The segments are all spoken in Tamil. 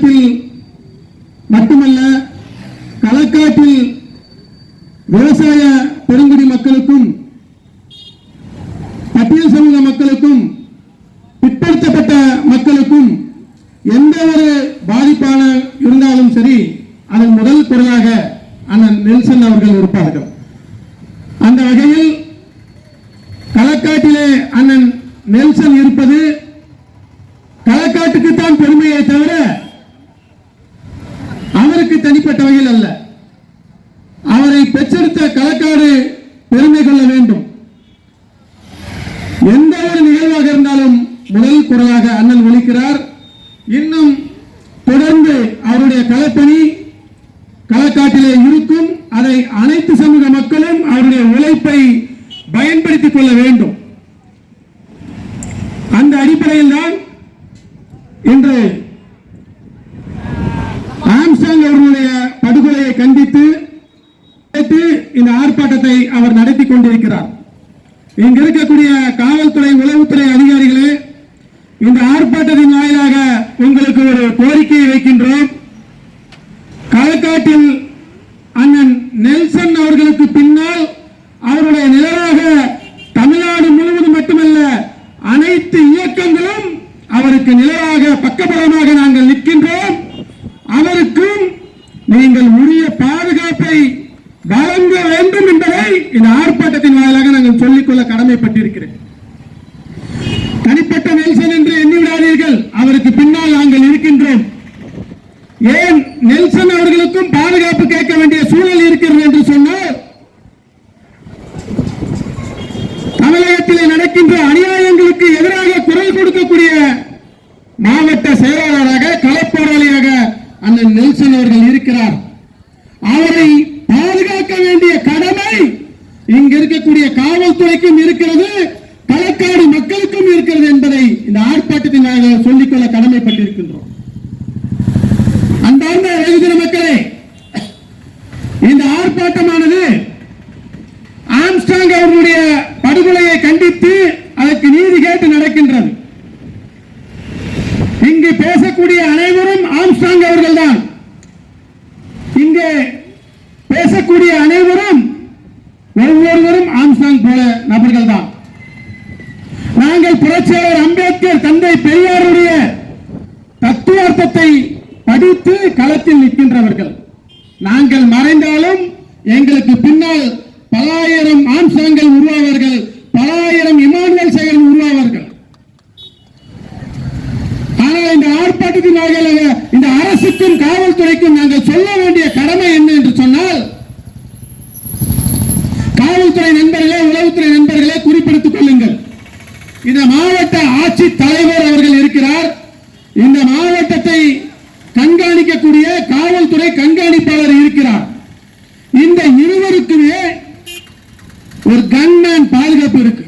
தமிழகத்தில் மட்டுமல்ல களக்காட்டில் விவசாய பெருங்குடி மக்களுக்கும் பட்டியல் சமூக மக்களுக்கும் பிற்படுத்தப்பட்ட மக்களுக்கும் எந்த ஒரு பாதிப்பான இருந்தாலும் சரி அதன் முதல் குரலாக அண்ணன் நெல்சன் அவர்கள் இருப்பார்கள் அந்த வகையில் களக்காட்டிலே அண்ணன் நெல்சன் இருப்பது களக்காட்டுக்கு தான் பெருமையை தவிர அவருக்கு அல்ல. அவரை பெற்றெடுத்த களக்காடு பெருமை கொள்ள வேண்டும். எந்த ஒரு நிகழ்வாக இருந்தாலும் முதல் குரலாக அண்ணன் ஒழிக்கிறார் இன்னும் தொடர்ந்து அவருடைய களப்பணி களக்காட்டிலே இருக்கும். அதை அனைத்து சமூக மக்களும் அவருடைய உழைப்பை பயன்படுத்திக் கொள்ள வேண்டும். அந்த அடிப்படையில் தான் இன்று ஆம்ஸ்டாங் அவர்களுடைய படுகொலையை கண்டித்து நேற்று இந்த ஆர்ப்பாட்டத்தை அவர் நடத்தி கொண்டிருக்கிறார். இங்க இருக்கக்கூடிய காவல்துறை உளவுத்துறை அதிகாரிகளே இந்த ஆர்ப்பாட்டத்தின் வாயிலாக உங்களுக்கு ஒரு கோரிக்கையை வைக்கின்றோம் களக்காட்டில் அண்ணன் நெல்சன் அவர்களுக்கு பின்னால் அவருடைய நிழலாக தமிழ்நாடு முழுவதும் மட்டுமல்ல அனைத்து இயக்கங்களும் அவருக்கு நிழலாக பக்கபலமாக நாங்கள் நிற்கின்றோம் அவருக்கும் நீங்கள் உரிய பாதுகாப்பை வழங்க வேண்டும் என்பதை இந்த ஆர்ப்பாட்டத்தின் வாயிலாக நாங்கள் சொல்லிக்கொள்ள கடமைப்பட்டிருக்கிறேன் தனிப்பட்ட நெல்சன் என்று எண்ணிவிடாதீர்கள் அவருக்கு பின்னால் நாங்கள் இருக்கின்றோம் ஏன் நெல்சன் அவர்களுக்கும் பாதுகாப்பு கேட்க வேண்டிய சூழல் இருக்கிறது என்று சொன்னால் தமிழகத்திலே நடக்கின்ற அநியாயங்களுக்கு எதிராக குரல் கொடுக்கக்கூடிய மாவட்ட செயலாளராக களப்போராளியாக அண்ணன் நெல்சன் அவர்கள் இருக்கிறார். அவரை பாதுகாக்க வேண்டிய கடமை இங்க இருக்கக்கூடிய காவல்துறைக்கும் இருக்கிறது களக்காடு மக்களுக்கும் இருக்கிறது என்பதை இந்த ஆர்ப்பாட்டத்தின் வாயிலாக சொல்லிக்கொள்ள கடமைப்பட்டிருக்கின்றோம். அன்பார்ந்த வெகுஜன மக்களே இந்த ஆர்ப்பாட்டமான ஆம்ஸ்டாங் அவர்களுடைய படுகொலையை கண்டித்து அதற்கு நீதி கேட்டு நடக்கின்றது இங்கு பேசக்கூடிய அனைவரும் ஆம்ஸ்டாங் அவர்கள்தான் இங்கே பேசக்கூடிய அனைவரும் ஒவ்வொருவரும் ஆம்ஸ்டாங் போல நபர்கள் தான் நாங்கள் புரட்சியாளர் அம்பேத்கர் தந்தை பெரியாருடைய தத்துவார்த்தத்தை படித்து களத்தில் நிற்கின்றவர்கள். நாங்கள் மறைந்தாலும் எங்களுக்கு பின்னால் பலாயிரம் ஆம்சாங்கள் உருவாவார்கள். பலாயிரம் இமானுவல் செயல் உருவாவார்கள். ஆனால் இந்த ஆர்ப்பாட்டத்தின் இந்த அரசுக்கும் காவல்துறைக்கும் நாங்கள் சொல்ல வேண்டிய கடமை என்ன என்று சொன்னால் காவல்துறை நண்பர்களே உளவுத்துறை நண்பர்களே குறிப்பிடுத்துக் கொள்ளுங்கள். இந்த மாவட்ட ஆட்சி தலைவர் அவர்கள் இருக்கிறார். இந்த மாவட்டத்தை கண்காணிக்கக்கூடிய காவல்துறை கண்காணிப்பாளர் இருக்கிறார். இந்த இருவருக்குமே ஒரு கன்மேன் பாதுகாப்பு இருக்கு.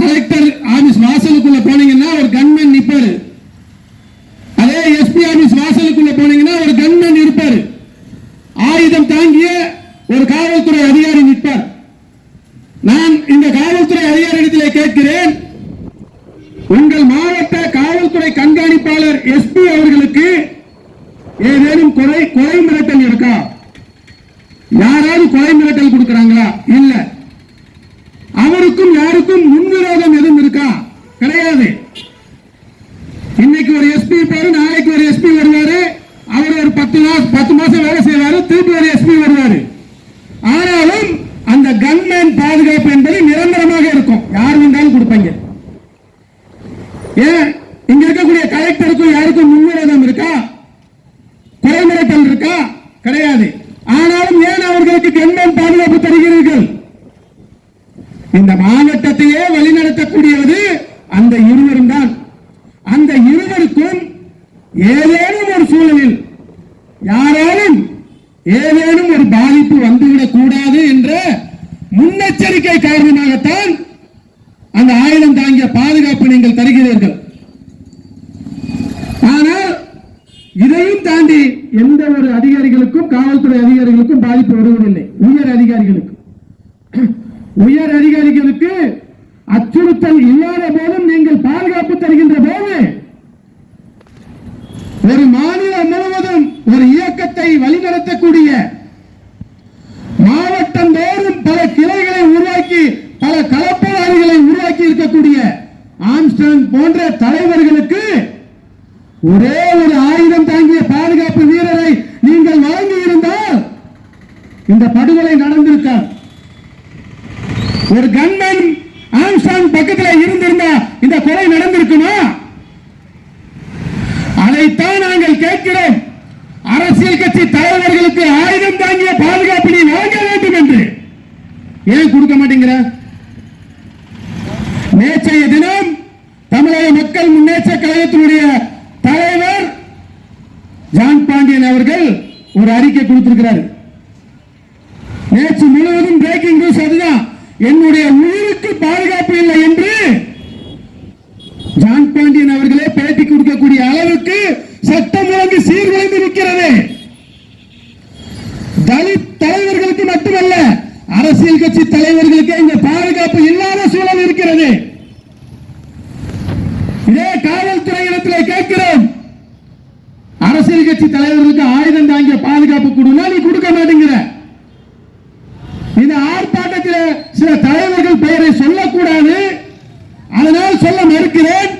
கலெக்டர் ஆபீஸ் வாசலுக்குள்ள போனீங்கன்னா ஒரு கன்மேன் நிப்பாரு. அதே எஸ்பி ஆபீஸ் வாசலுக்குள்ள போனீங்கன்னா ஒரு கன்மேன் இருப்பாரு. ஆயுதம் தாங்கிய ஒரு காவல்துறை அதிகாரி நிற்பார் நான் இந்த காவல்துறை அதிகாரியிடத்திலே கேட்கிறேன். உங்கள் மாவட்ட காவல்துறை கண்காணிப்பாளர் எஸ்பி அவர்களுக்கு ஏதேனும் கொலை கொலை மிரட்டல் இருக்கா? யாராவது கொலை மிரட்டல் கொடுக்கிறாங்களா? இல்ல. அவருக்கும் யாருக்கும் முன்விரோதம் எதுவும் இருக்கா? கிடையாது. இன்னைக்கு ஒரு எஸ்பி இருப்பாரு நாளைக்கு ஒரு எஸ்பி வருவாரு. அவர் ஒரு பத்து மாசம் பத்து மாசம் வேலை செய்வாரு திருப்பி ஒரு எஸ்பி வருவாரு. ஆனாலும் அந்த கன்மேன் பாதுகாப்பு என்பது நிரந்தரமாக இருக்கும். யார் வந்தாலும் கொடுப்பாங்க. ஏன்? இங்க இருக்கக்கூடிய கலெக்டருக்கும் யாருக்கும் முன்விரோதம் இருக்கா? கொலை மிரட்டல் இருக்கா? கிடையாது. ஆனாலும் ஏன் அவர்களுக்கு கன்மேன் பாதுகாப்பு தருகிறீர்கள்? இந்த மாவட்டத்தையே வழிநடத்தக்கூடியது அந்த இருவரும் தான். அந்த இருவருக்கும் ஏதேனும் ஒரு சூழலில் யாராலும் ஏதேனும் நீங்கள் தருகிறீர்கள். ஆனால் இதையும் தாண்டி எந்த ஒரு அதிகாரிகளுக்கும் காவல்துறை அதிகாரிகளுக்கும் பாதிப்பு வருவதில்லை. உயர் அதிகாரிகளுக்கு. உயர் அதிகாரிகளுக்கு அச்சுறுத்தல் இல்லாத போதும் நீங்கள் பாதுகாப்பு தருகின்ற போது ஒரு மாநிலம் முழுவதும் ஒரு இயக்கத்தை வழிநடத்தக்கூடிய மாவட்டம் தோறும் பல கிளைகளை உருவாக்கி பல கலப்பதாரிகளை உருவாக்கி போன்ற தலைவர்களுக்கு ஒரே ஒரு ஆயுதம் தாங்கிய பாதுகாப்பு வீரரை நீங்கள் வழங்கி இருந்தால் இந்த படுகொலை நடந்திருக்காது. ஒரு கன்மேன் ஆம்ஸ்டாங் பக்கத்தில் இருந்திருந்தா இந்த கொலை நடந்திருக்குமா? அதைத்தான் நாங்கள் கேட்கிறோம். அரசியல் கட்சி தலைவர்களுக்கு ஆயுதம் தாங்கிய பாதுகாப்பு நீ வழங்க வேண்டும் என்று. ஏன் கொடுக்க மாட்டேங்கிற? நேற்றைய தினம் கழகத்தினுடைய தலைவர் ஜான் பாண்டியன் அவர்கள் ஒரு அறிக்கை கொடுத்திருக்கிறார். நேற்று முழுவதும் பிரேக்கிங் நியூஸ் அதுதான். என்னுடைய உயிருக்கு பாதுகாப்பு இல்லை என்று ஜான் பாண்டியன் அவர்களே பேட்டி கொடுக்கக்கூடிய அளவுக்கு சட்டம் ஒழுங்கு சீர்குலைந்து இருக்கிறது தலித் தலைவர்களுக்கு மட்டுமல்ல அரசியல் கட்சி தலைவர்களுக்கு இந்த பாதுகாப்பு இல்லாத சூழல் இருக்கிறது. காவல்துறையிடத்திலே கேட்கிறோம். அரசியல் கட்சி தலைவர்களுக்கு ஆயுதம் தாங்கிய பாதுகாப்பு கொடுனா நீ கொடுக்க மாட்டேங்கிற. இந்த ஆர்ப்பாட்டத்தில் சில தலைவர்கள் பெயரை சொல்லக்கூடாது. அதனால் சொல்ல மறுக்கிறேன்.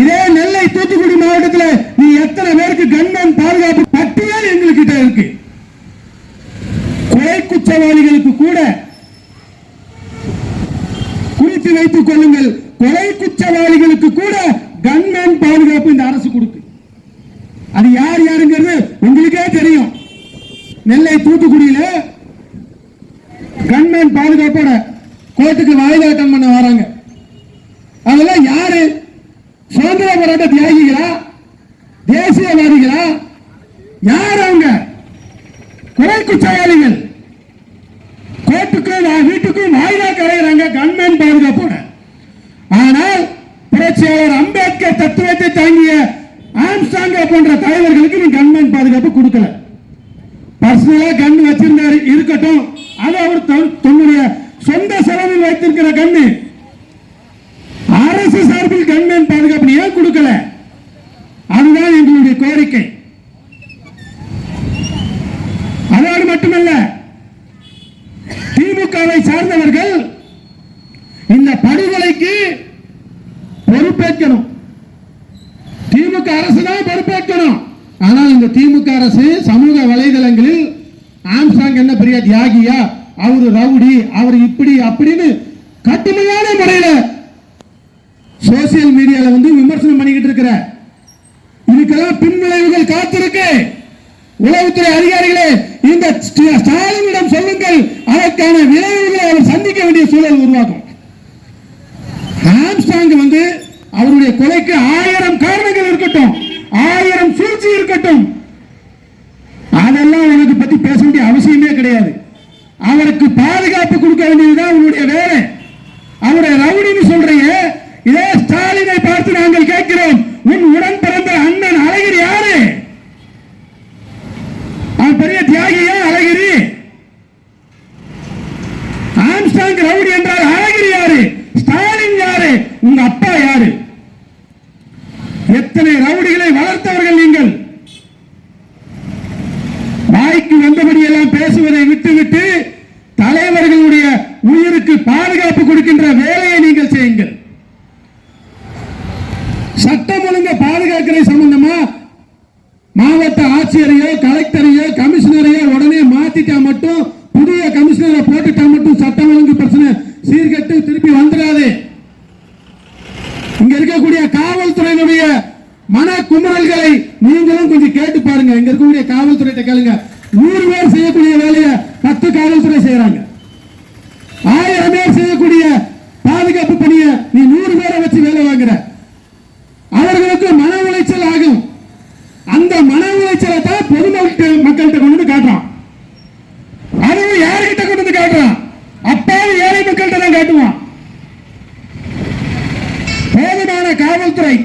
இதே நெல்லை தூத்துக்குடி மாவட்டத்தில் நீ எத்தனை பேருக்கு கண்மன் பாதுகாப்பு பட்டியல் எங்ககிட்ட இருக்கு? கொலை குற்றவாளிகளுக்கு கூட குறித்து வைத்துக் கொள்ளுங்கள். கொலை குற்றவாளிகளுக்கு கூட கன்மேன் பாதுகாப்பு இந்த அரசு கொடுக்கு. அது யார் யாருங்கிறது உங்களுக்கே தெரியும். நெல்லை தூத்துக்குடியில கன்மேன் பாதுகாப்போட கோர்ட்டுக்கு வாய்தாட்டம் பண்ண வராங்க. அதெல்லாம் யாரு? சுதந்திர போராட்ட தியாகிகளா? தேசியவாதிகளா? யார் அவங்க? குறை குற்றவாளிகள். கோர்ட்டுக்கும் வீட்டுக்கும் வாய்தா கலைகிறாங்க கன்மேன் பாதுகாப்போட. ஆனால் புரட்சியாளர் அம்பேத்கர் தத்துவத்தை தாங்கிய ஆம்ஸ்டாங்க போன்ற தலைவர்களுக்கு நீ கன்மேன் பாதுகாப்பு கொடுக்கல. பர்சனலா கன் வச்சிருந்தாரு இருக்கட்டும். அது அவர் தன்னுடைய சொந்த செலவில் வைத்திருக்கிற கண்ணு. அரசு சார்பில் கன்மேன் பாதுகாப்பு ஏன் கொடுக்கல? அதுதான் எங்களுடைய கோரிக்கை. அதோடு மட்டுமல்ல திமுகவை சார்ந்தவர்கள் இந்த படுகொலைக்கு பொறுப்பேற்கணும் திமுக அரசு தான் பொறுப்பேற்கணும் ஆனால் இந்த திமுக அரசு சமூக வலைதளங்களில் ஆம்சாங் என்ன பெரிய தியாகியா? அவரு ரவுடி அவர் இப்படி அப்படின்னு கடுமையான முறையில சோசியல் மீடியால வந்து விமர்சனம் பண்ணிக்கிட்டு இருக்கிற இதுக்கெல்லாம் பின்விளைவுகள் காத்திருக்கு. உளவுத்துறை அதிகாரிகளே இந்த ஸ்டாலினிடம் சொல்லுங்கள். அதற்கான விளைவுகளை அவர் சந்திக்க வேண்டிய சூழல் உருவாக்கும் ஆம்ஸ்டாங் வந்து அவருடைய கொலைக்கு ஆயிரம் காரணங்கள் இருக்கட்டும். ஆயிரம் சூழ்ச்சி இருக்கட்டும். அதெல்லாம் உனக்கு பத்தி பேச வேண்டிய அவசியமே கிடையாது. அவருக்கு பாதுகாப்பு கொடுக்க வேண்டியதுதான் உன்னுடைய வேலை. அவரை ரவுடின்னு சொல்றீங்க. இதே ஸ்டாலினை பார்த்து நாங்கள் கேட்கிறோம் உன் உடன் பிறந்த அண்ணன் அழகிரி யாரு அவன் பெரிய தியாகியா அழகிரி ஆம்ஸ்டாங் ரவுடி என்றால் அழகிரி யாரு ஸ்டாலின் யாரு உங்க அப்பா யாரு எத்தனை ரவுடிகளை வளர்த்தவர்கள் நீங்கள் வாய்க்கு வந்தபடி எல்லாம் பேசுவதை விட்டுவிட்டு தலைவர்களுடைய உயிருக்கு பாதுகாப்பு கொடுக்கின்ற வேலையை நீங்கள் செய்யுங்கள் சட்டம் ஒழுங்க பாதுகாக்கிற சம்பந்தமா? மாவட்ட ஆட்சியரையோ கலெக்டரையோ கமிஷனரையோ உடனே மாத்திட்டா மட்டும் புதிய கமிஷனரை போட்டுட்டா மட்டும் சட்டம் ஒழுங்கு பிரச்சனை சீர்கெட்டு திருப்பி வந்துடாது. இங்க இருக்கக்கூடிய காவல்துறையினுடைய மன குமுறல்களை நீங்களும் கொஞ்சம் கேட்டு பாருங்க. இங்க இருக்கக்கூடிய காவல்துறை கேளுங்க. நூறு பேர் செய்யக்கூடிய வேலையை பத்து காவல்துறை செய்யறாங்க. ஆயிரம் பேர் செய்யக்கூடிய பாதுகாப்பு பணியை நீ நூறு பேரை வச்சு வேலை வாங்குற அவர்களுக்கு மன உளைச்சல் ஆகும் அந்த மன உளைச்சலை தான் பொதுமக்கள் மக்கள்கிட்ட கொண்டு வந்து காட்டுறான் அதுவும் யாருக்கிட்ட கொண்டு வந்து காட்டுறான் அப்பாவும் ஏழை மக்கள்கிட்ட தான் காட்டுவான் போதுமான காவல்துறை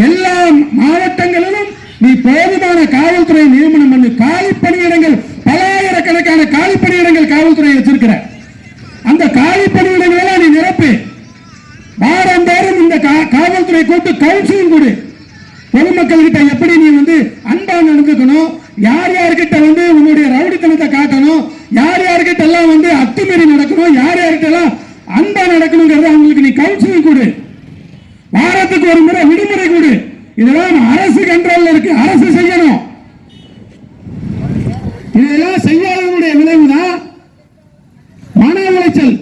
எல்லா மாவட்டங்களிலும் நீ போதுமான காவல்துறை நியமனம் பண்ணு காலி பணியிடங்கள் பலாயிரக்கணக்கான காலி பணியிடங்கள் காவல்துறை வச்சிருக்கிற. அந்த காலி பணியிடங்கள் நீ நிரப்பு வாரந்தோறும் இந்த கா- காவல்துறை கூட்டு கவுன்சிலிங் கொடு. பொதுமக்கள் கிட்ட எப்படி நீ வந்து அன்பா நடந்துக்கணும்? யார் யார்கிட்ட வந்து உன்னுடைய ரவுடித்தனத்தை காட்டணும்? யார் யார்கிட்ட எல்லாம் வந்து அத்துமீறி நடக்கணும்? யார் யார்கிட்ட எல்லாம் அன்பா நடக்கணுங்கிறத அவங்களுக்கு நீ கவுன்சிலிங் கொடு. வாரத்துக்கு ஒரு முறை விடுமுறை கொடு. இதெல்லாம் அரசு கண்ட்ரோல் இருக்கு. அரசு செய்யணும். இதெல்லாம் செய்யாதவனுடைய விளைவுதான் மன உளைச்சல்.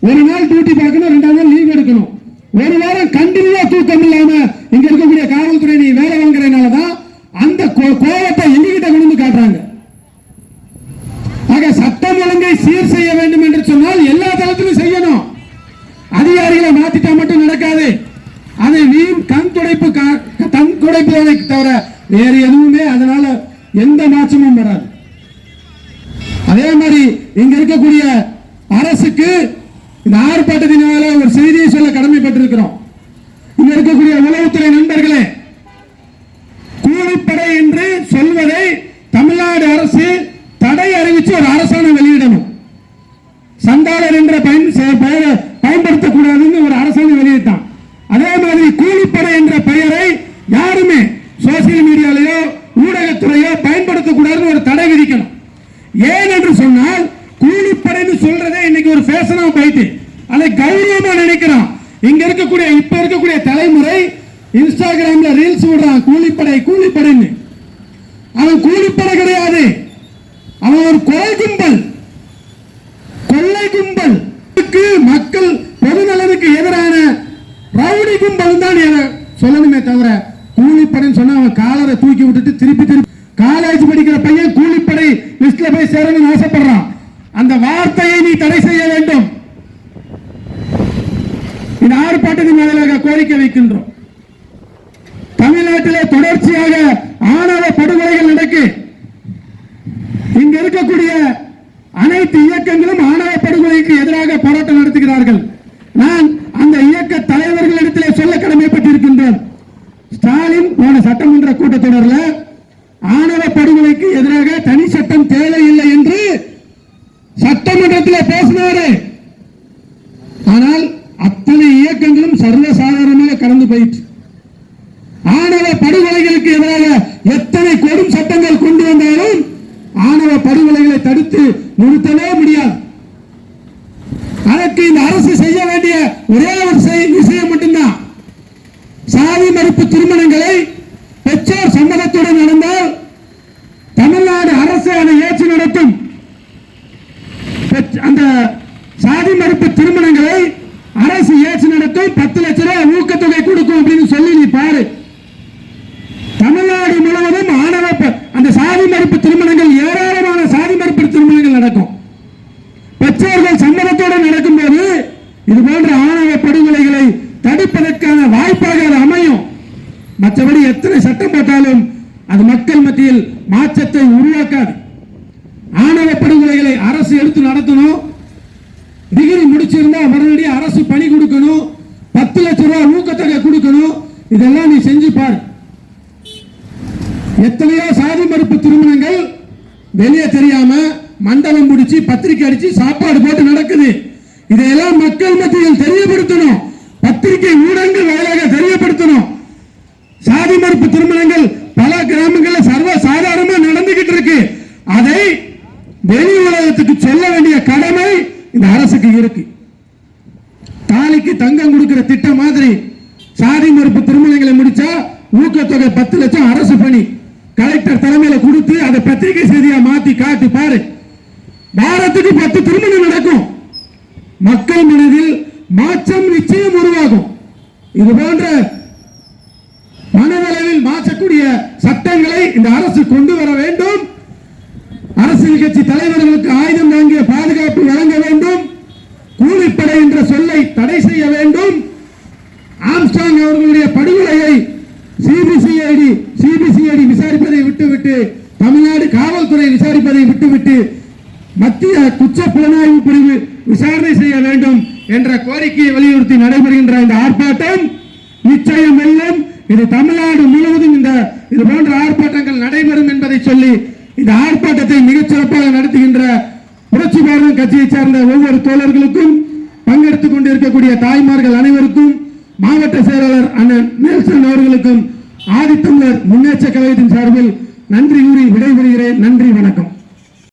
ஒரு நாள் டியூட்டி பார்க்கணும் ரெண்டாவது நாள் லீவ் எடுக்கணும். ஒரு வாரம் கண்டினியூவா தூக்கம் இல்லாம இங்க இருக்கக்கூடிய காவல்துறை நீ வேலை வாங்குறதுனாலதான் அந்த கோ- கோவத்தை தவிர வேறு எதுவுமே அதனால எந்த மாற்றமும் வராது. அதே மாதிரி இங்க இருக்கக்கூடிய அரசுக்கு இந்த ஆர்ப்பாட்டத்தினால ஒரு செய்தியை சொல்ல கடமைப்பட்டிருக்கிறோம். இங்க இருக்கக்கூடிய உளவுத்துறை நண்பர்களே கூலிப்படை என்று சொல்வதை தமிழ்நாடு அரசு தடை அறிவித்து ஒரு அரசாணை வெளியிடணும் சண்டாளர் என்ற பயன் செ- பெயரை பயன்படுத்தக்கூடாதுன்னு ஒரு அரசாணை வெளியிட்டான் அதே மாதிரி கூலிப்படை என்ற பெயரை யாருமே சோசியல் மீடியாலயோ ஊடகத்துறையோ பயன்படுத்தக்கூடாதுன்னு ஒரு தடை விதிக்கணும். ஏன் என்று சொன்னால் கூலிப்படைன்னு சொல்றதே இன்னைக்கு ஒரு ஃபேஷனா போயிட்டு அதை கௌரவமா நினைக்கிறோம் இங்க இருக்கக்கூடிய இப்ப இருக்கக்கூடிய தலைமுறை இன்ஸ்டாகிராம்ல ரீல்ஸ் விடுறான் கூலிப்படை கூலிப்படைன்னு. அவன் கூலிப்படை கிடையாது. அவன் ஒரு கொலை கும்பல். கொள்ளை கும்பல். மக்கள் பொதுநலனுக்கு எதிரான ரவுடி கும்பல் தான் சொல்லணுமே தவிர கூலிப்படைன்னு சொன்னா அவன் காலரை தூக்கி விட்டுட்டு திருப்பி திருப்பி காலேஜ் படி லிஸ்ட்ல போய் சேரணும்னு ஆசைப்படுறான். அந்த வார்த்தையை நீ தடை செய்ய வேண்டும். இந்த ஆர்ப்பாட்டத்தின் மேலாக கோரிக்கை வைக்கின்றோம். தமிழ்நாட்டிலே தொடர்ச்சியாக ஆணவ படுகொலைகள் நடக்கு. இங்க இருக்கக்கூடிய அனைத்து இயக்கங்களும் ஆணவ படுகொலைக்கு எதிராக போராட்டம் நடத்துகிறார்கள். நான் அந்த இயக்க தலைவர்களிடத்திலே சொல்ல கடமைப்பட்டிருக்கின்றேன். ஸ்டாலின் போன சட்டமன்ற கூட்டத்தொடரில் ஆணவ படுகொலைக்கு எதிராக தனி சட்டம் தேவையில்லை என்று சட்டமன்றத்தில் பேசினாரு ஆனால் அத்தனை இயக்கங்களும் சர்வசாதாரணமாக ஆணவ படுகொலைகளுக்கு எதிராக எத்தனை கொடும் சட்டங்கள் கொண்டு வந்தாலும் ஆணவ படுகொலைகளை தடுத்து நிறுத்தவே முடியாது. அதற்கு இந்த அரசு செய்ய வேண்டிய ஒரே ஒரு விஷயம் மட்டும்தான். சாதி மறுப்பு திருமணங்களை பெற்றோர் சம்மதத்துடன் நடந்தால் தமிழ்நாடு அரசு அதை ஏற்று நடத்தும். அந்த சாதி மறுப்பு திருமணங்களை அரசு ஏற்று நடத்தும். பத்துல லட்ச ரூபாய் ஊக்கத்தொகை கொடுக்கும் அப்படின்னு சொல்லி நீ பாரு. தமிழ்நாடு முழுவதும் ஆணவ அந்த சாதி மறுப்பு திருமணங்கள் ஏராளமான சாதி மறுப்பு திருமணங்கள் நடக்கும். பெற்றோர்கள் சம்மதத்தோடு நடக்கும்போது இது போன்ற ஆணவ படுகொலைகளை தடுப்பதற்கான வாய்ப்பாக அது அமையும். மற்றபடி எத்தனை சட்டம் போட்டாலும் அது மக்கள் மத்தியில் மாற்றத்தை உருவாக்காது. ஆணவ படுகொலைகளை அரசு எடுத்து நடத்தணும். டிகிரி முடிச்சிருந்தா உடனடியாக அரசு பணி கொடுக்கணும். பத்து லட்ச ரூபாய் ஊக்கத்தொகை கொடுக்கணும். இதெல்லாம் நீ செஞ்சு பாரு. எத்தனையோ சாதி மறுப்பு திருமணங்கள் வெளியே தெரியாம மண்டலம் முடிச்சு பத்திரிக்கை அடிச்சு சாப்பாடு போட்டு நடக்குது. இதையெல்லாம் மக்கள் மத்தியில் தெரியப்படுத்தணும் பத்திரிகை ஊடகங்கள் வாயிலாக தெரியப்படுத்தணும் சாதி மறுப்பு திருமணங்கள் பல கிராமங்களில் சர்வ சாதாரணமா நடந்துகிட்டு இருக்கு அதை வெளி உலகத்துக்கு சொல்ல வேண்டிய கடமை இந்த அரசுக்கு இருக்கு தாலிக்கு தங்கம் கொடுக்கிற திட்டம் மாதிரி சாதி மறுப்பு திருமணங்களை முடிச்சா ஊக்கத்தொகை பத்து லட்சம் அரசு பணி கலெக்டர் தலைமையில கொடுத்து அதை பத்திரிகை செய்தியா மாத்தி காட்டி பாரு வாரத்துக்கு பத்து திருமணம் நடக்கும் மக்கள் மனதில் மாற்றம் நிச்சயம் உருவாகும். இது போன்ற மனதளவில் மாற்றக்கூடிய சட்டங்களை இந்த அரசு கொண்டு வர வேண்டும். அரசியல் கட்சி தலைவர்களுக்கு ஆயுதம் தாங்கிய பாதுகாப்பு வழங்க வேண்டும். கூலிப்படை என்ற சொல்லை தடை செய்ய வேண்டும். ஆம்ஸ்டாங் அவர்களுடைய படுகொலையை சிபிசிஐடி சிபிசிஐடி விசாரிப்பதை விட்டுவிட்டு தமிழ்நாடு காவல்துறை விசாரிப்பதை விட்டுவிட்டு மத்திய குற்ற புலனாய்வு பிரிவு விசாரணை செய்ய வேண்டும் என்ற கோரிக்கையை வலியுறுத்தி நடைபெறுகின்ற இந்த ஆர்ப்பாட்டம் நிச்சயம் வெல்லும். இது தமிழ்நாடு முழுவதும் இந்த இது போன்ற ஆர்ப்பாட்டங்கள் நடைபெறும் என்பதை சொல்லி இந்த ஆர்ப்பாட்டத்தை மிகச் சிறப்பாக நடத்துகின்ற புரட்சி பாரதம் கட்சியை சார்ந்த ஒவ்வொரு தோழர்களுக்கும் பங்கெடுத்துக் கொண்டிருக்கக்கூடிய தாய்மார்கள் அனைவருக்கும் மாவட்ட செயலாளர் அண்ணன் நெல்சன் அவர்களுக்கும் ஆதித்தமிழர் முன்னேற்ற கழகத்தின் சார்பில் நன்றி கூறி விடைபெறுகிறேன்.